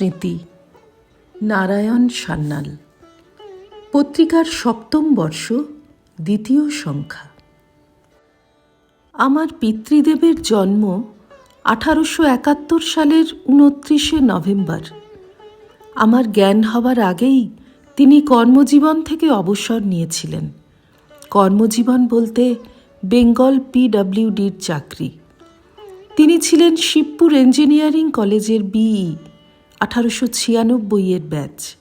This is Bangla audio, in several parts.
স্মৃতি। নারায়ণ সান্যাল। পত্রিকার সপ্তম বর্ষ, দ্বিতীয় সংখ্যা। আমার পিতৃদেবের জন্ম আঠারোশো একাত্তর সালের উনত্রিশে নভেম্বর। আমার জ্ঞান হবার আগেই তিনি কর্মজীবন থেকে অবসর নিয়েছিলেন। কর্মজীবন বলতে বেঙ্গল পিডব্লিউডির চাকরি। তিনি ছিলেন শিবপুর ইঞ্জিনিয়ারিং কলেজের বিই আঠারোশো ছিয়ানব্বইয়ের ব্যাচ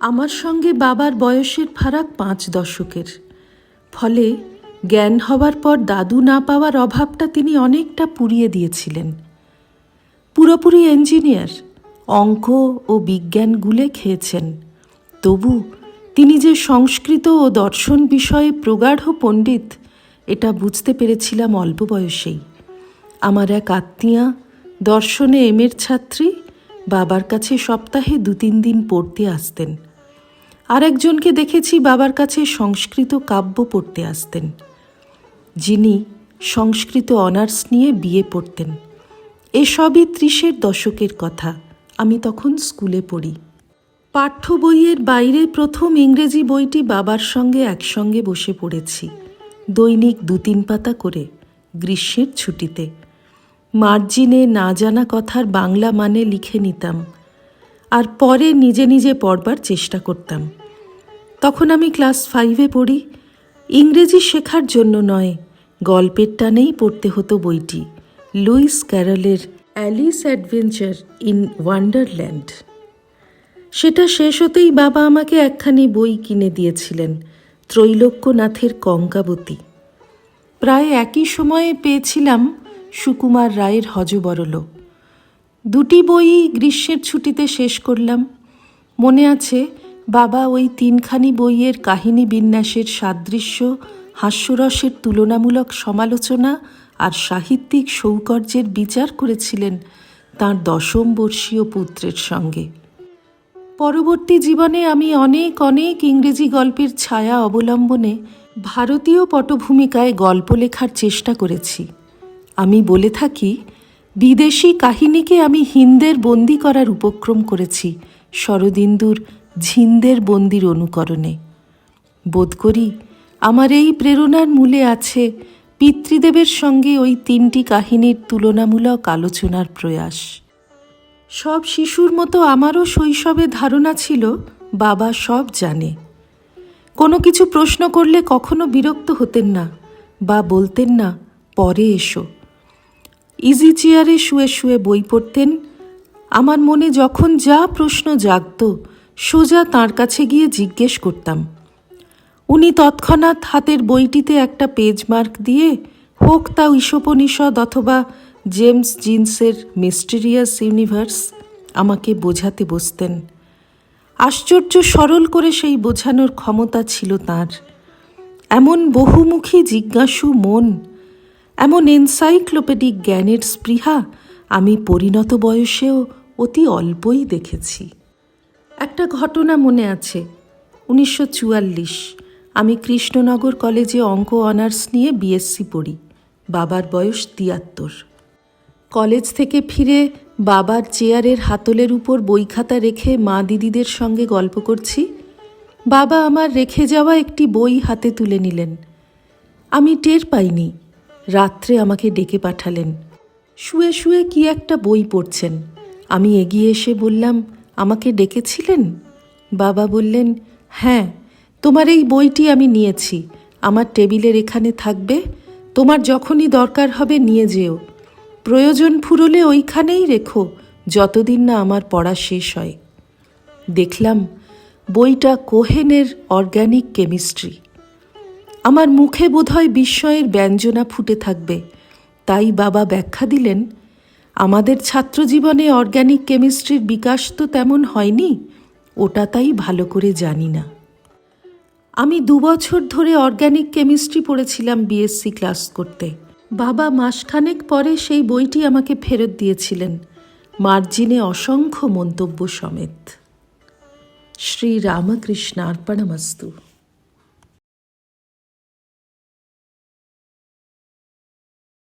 আমার সঙ্গে বাবার বয়সের ফারাক পাঁচ দশকের। ফলে জ্ঞান হবার পর দাদু না পাওয়ার অভাবটা তিনি অনেকটা পুড়িয়ে দিয়েছিলেন। পুরোপুরি ইঞ্জিনিয়ার অঙ্ক ও বিজ্ঞান গুলে খেয়েছেন। তবু তিনি যে সংস্কৃত ও দর্শন বিষয়ে প্রগাঢ় পণ্ডিত, এটা বুঝতে পেরেছিলাম অল্প বয়সেই। আমার এক আত্মীয়া দর্শনে এমের ছাত্রী বাবার কাছে সপ্তাহে দু তিন দিন পড়তে আসতেন। আরেকজনকে দেখেছি বাবার কাছে সংস্কৃত কাব্য পড়তে আসতেন। যিনি সংস্কৃত অনার্স নিয়ে বিয়ে পড়তেন। এসবই ত্রিশের দশকের কথা। আমি তখন স্কুলে পড়ি। পাঠ্য বইয়ের বাইরে প্রথম ইংরেজি বইটি বাবার সঙ্গে একসঙ্গে বসে পড়েছি। দৈনিক দু তিন পাতা করে গ্রীষ্মের ছুটিতে। মার্জিনে না জানা কথার বাংলা মানে লিখে নিতাম, আর পরে নিজে নিজে পড়বার চেষ্টা করতাম। তখন আমি ক্লাস ফাইভে পড়ি, ইংরেজি শেখার জন্য নয়, গল্পের টানেই পড়তে হতো বইটি, লুইস ক্যারলের অ্যালিস অ্যাডভেঞ্চার ইন ওয়ান্ডারল্যান্ড। সেটা শেষ হতেই বাবা আমাকে একখানি বই কিনে দিয়েছিলেন, ত্রৈলোক্যনাথের কঙ্কাবতী প্রায় একই সময়ে পেয়েছিলাম সুকুমার রায়ের হজবরল দুটি বই গ্রীষ্মের ছুটিতে শেষ করলাম। মনে আছে, বাবা ওই তিনখানি বইয়ের কাহিনী বিন্যাসের সাদৃশ্য, হাস্যরসের তুলনামূলক সমালোচনা আর সাহিত্যিক সৌকর্যের বিচার করেছিলেন তাঁর দশম বর্ষীয় পুত্রের সঙ্গে। পরবর্তী জীবনে আমি অনেক অনেক ইংরেজি গল্পের ছায়া অবলম্বনে ভারতীয় পটভূমিকায় গল্প লেখার চেষ্টা করেছি। আমি বলে থাকি, বিদেশি কাহিনীকে আমি হিন্দের বন্দি করার উপক্রম করেছি, শরদিন্দুর ঝিন্দের বন্দির অনুকরণে। বোধ করি, আমার এই প্রেরণার মূলে আছে পিতৃদেবের সঙ্গে ওই তিনটি কাহিনীর তুলনামূলক আলোচনার প্রয়াস। সব শিশুর মতো আমারও শৈশবে ধারণা ছিল, বাবা সব জানে। কোনো কিছু প্রশ্ন করলে কখনো বিরক্ত হতেন না বা বলতেন না, পরে এসো। ইজি চেয়ারে শুয়ে শুয়ে বই পড়তেন। আমার মনে যখন যা প্রশ্ন জাগত, সোজা তার কাছে গিয়ে জিজ্ঞেস করতাম, উনি তৎক্ষণাৎ হাতের বইটিতে একটা পেজ মার্ক দিয়ে হোক তা ঈশোপনিষদ অথবা জেমস জিন্সের মিস্টেরিয়াস ইউনিভার্স আমাকে বোঝাতে বসতেন। আশ্চর্য সরল করে সেই বোঝানোর ক্ষমতা ছিল তার। এমন বহুমুখী জিজ্ঞাসু মন এমন এনসাইক্লোপেডিক জ্ঞানের স্পৃহা আমি পরিণত বয়সেও অতি অল্পই দেখেছি। একটা ঘটনা মনে আছে, উনিশশো চুয়াল্লিশ। আমি কৃষ্ণনগর কলেজে অঙ্ক অনার্স নিয়ে বিএসসি পড়ি, বাবার বয়স তিয়াত্তর। কলেজ থেকে ফিরে বাবার চেয়ারের হাতলের উপর বই খাতা রেখে মা দিদিদের সঙ্গে গল্প করছি, বাবা আমার রেখে যাওয়া একটি বই হাতে তুলে নিলেন। আমি টের পাইনি রাত্রে আমাকে ডেকে পাঠালেন। শুয়ে শুয়ে কি একটা বই পড়ছেন। আমি এগিয়ে এসে বললাম, আমাকে ডেকেছিলেন? বাবা বললেন হ্যাঁ তোমার এই বইটি আমি নিয়েছি। আমার টেবিলের এখানে থাকবে। তোমার যখনই দরকার হবে নিয়ে যেও। প্রয়োজন ফুরলে ওইখানেই রেখো, যতদিন না আমার পড়া শেষ হয়। দেখলাম, বইটা কোহেনের অর্গ্যানিক কেমিস্ট্রি। আমার মুখে বোধহয় বিস্ময়ের ব্যঞ্জনা ফুটে থাকবে। তাই বাবা ব্যাখ্যা দিলেন, আমাদের ছাত্রজীবনে অর্গ্যানিক কেমিস্ট্রির বিকাশ তো তেমন হয়নি, ওটা তাই ভালো করে জানি না। আমি দুবছর ধরে অর্গ্যানিক কেমিস্ট্রি পড়েছিলাম বিএসসি ক্লাস করতে। বাবা মাসখানেক পরে সেই বইটি আমাকে ফেরত দিয়েছিলেন, মার্জিনে অসংখ্য মন্তব্য সমেত। শ্রী রামকৃষ্ণ